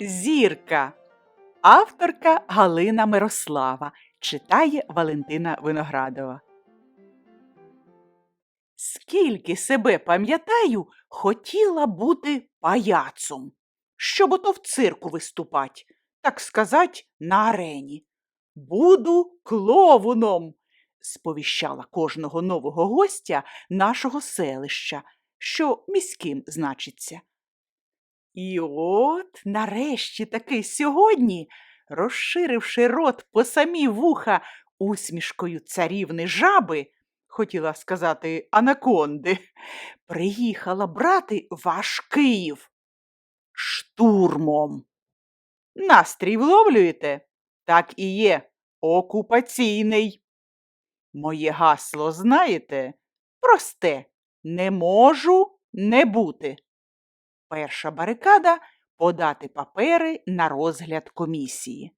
Зірка. Авторка Галина Мирослава. Читає Валентина Виноградова. Скільки себе пам'ятаю, хотіла бути паяцом, щоб ото в цирку виступать, так сказать, на арені. Буду клоуном, сповіщала кожного нового гостя нашого селища, що міським значиться. І от, нарешті таки сьогодні, розширивши рот по самі вуха усмішкою царівни жаби, хотіла сказати анаконди, приїхала брати ваш Київ штурмом. Настрій вловлюєте? Так і є, окупаційний. Моє гасло знаєте? Просте, не можу не бути. Перша барикада подати папери на розгляд комісії.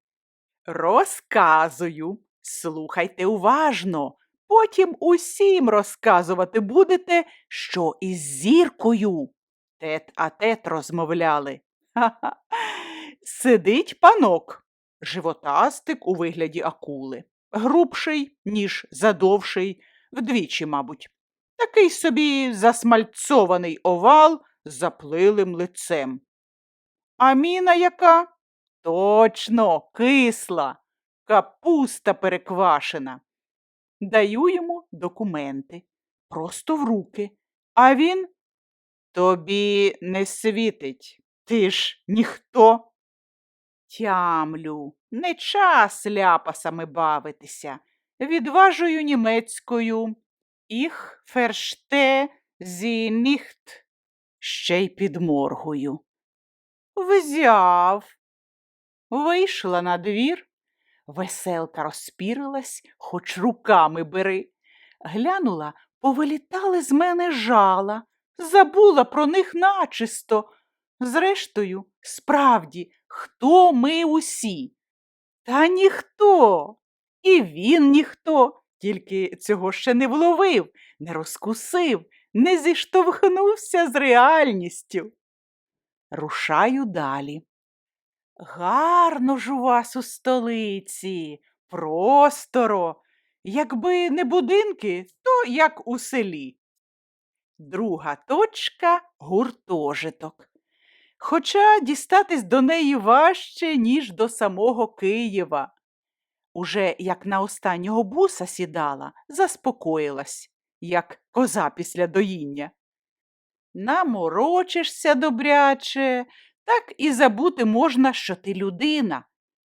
Розказую, слухайте уважно, потім усім розказувати будете, що із зіркою тет а тет розмовляли. Ха-ха. Сидить панок, животастик у вигляді акули, грубший, ніж задовший, вдвічі, мабуть. Такий собі засмальцований овал заплилим лицем. А міна яка? Точно, кисла, капуста переквашена. Даю йому документи, просто в руки, а він тобі не світить, ти ж ніхто. Тямлю, не час ляпасами бавитися. Відважую німецькою. Їх ферште зі ніхт. Ще й підморгую. Взяв. Вийшла на двір. Веселка розпірилась, хоч руками бери. Глянула, повилітали з мене жала, забула про них начисто. Зрештою, справді, хто ми усі? Та ніхто. І він ніхто, тільки цього ще не вловив, не розкусив, не зіштовхнувся з реальністю. Рушаю далі. Гарно ж у вас у столиці, просторо. Якби не будинки, то як у селі. Друга точка гуртожиток. Хоча дістатись до неї важче, ніж до самого Києва. Уже як на останнього буса сідала, заспокоїлась, як коза після доїння. Наморочишся добряче, так і забути можна, що ти людина.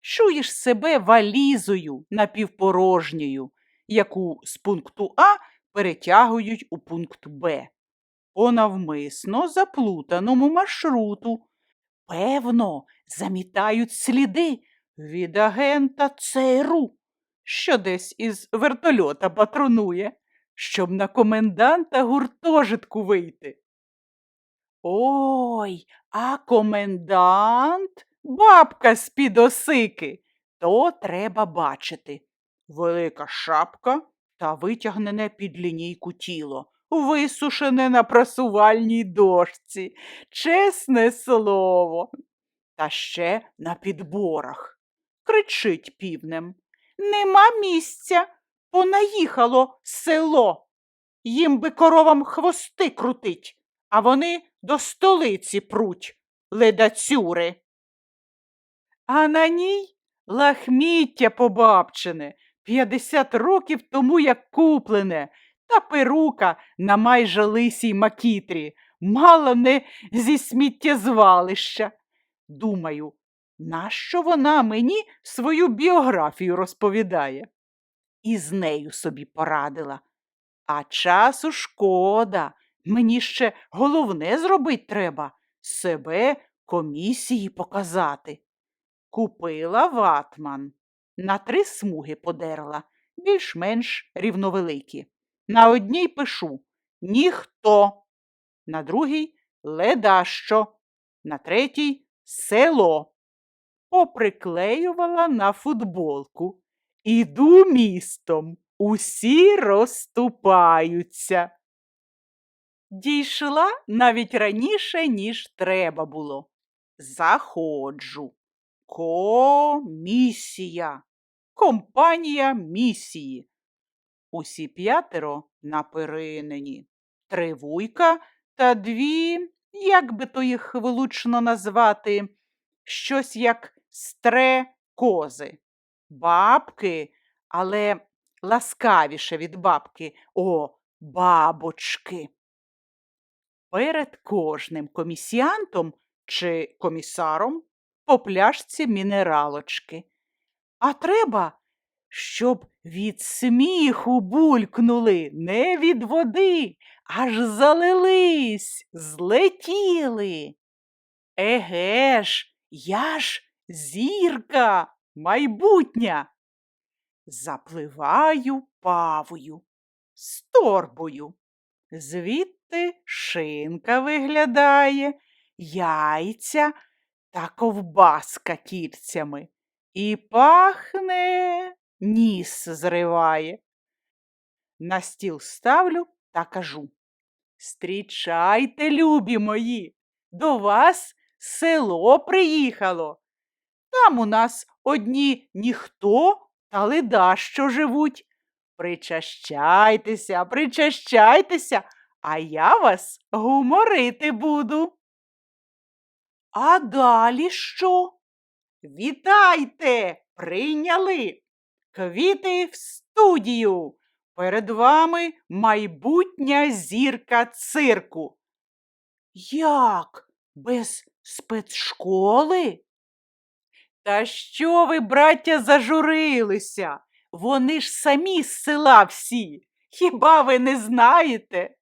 Чуєш себе валізою напівпорожньою, яку з пункту А перетягують у пункт Б. По навмисно заплутаному маршруту. Певно, замітають сліди від агента ЦРУ, що десь із вертольота патронує, щоб на коменданта гуртожитку вийти. Ой, а комендант бабка з-під осики. То треба бачити. Велика шапка та витягнене під лінійку тіло, висушене на прасувальній дошці, чесне слово. Та ще на підборах. Кричить півнем. Нема місця, понаїхало село. Їм би коровам хвости крутить, а вони до столиці пруть, ледацюри. А на ній лахміття побабчене, п'ятдесят років тому як куплене, та перука на майже лисій макітрі, мало не зі сміттєзвалища. Думаю, нащо вона мені свою біографію розповідає? І з нею собі порадила. А часу шкода. Мені ще головне зробить треба себе комісії показати. Купила ватман, на три смуги подерла, більш-менш рівновеликі. На одній пишу ніхто, на другій ледащо, на третій село. Поприклеювала на футболку. Іду містом, усі розступаються. Дійшла навіть раніше, ніж треба було. Заходжу. Комісія. Компанія місії. Усі п'ятеро на перинені. Три вуйка та дві, як би то їх влучно назвати, щось як стре кози. Бабки, але ласкавіше від бабки. О, бабочки. Перед кожним комісіантом чи комісаром по пляшці мінералочки. А треба, щоб від сміху булькнули, не від води, аж залились, злетіли. Еге ж, я ж зірка майбутня. Запливаю павою, з торбою. Звідти шинка виглядає, яйця та ковбаска кільцями. І пахне, ніс зриває. На стіл ставлю та кажу. Стрічайте, любі мої, до вас село приїхало. Там у нас одні ніхто та леда, що живуть. Причащайтеся, причащайтеся, а я вас гуморити буду. А далі що? Вітайте! Прийняли! Квіти в студію! Перед вами майбутня зірка цирку. Як? Без спецшколи? Та що ви, браття, зажурилися? Вони ж самі з села всі. Хіба ви не знаєте?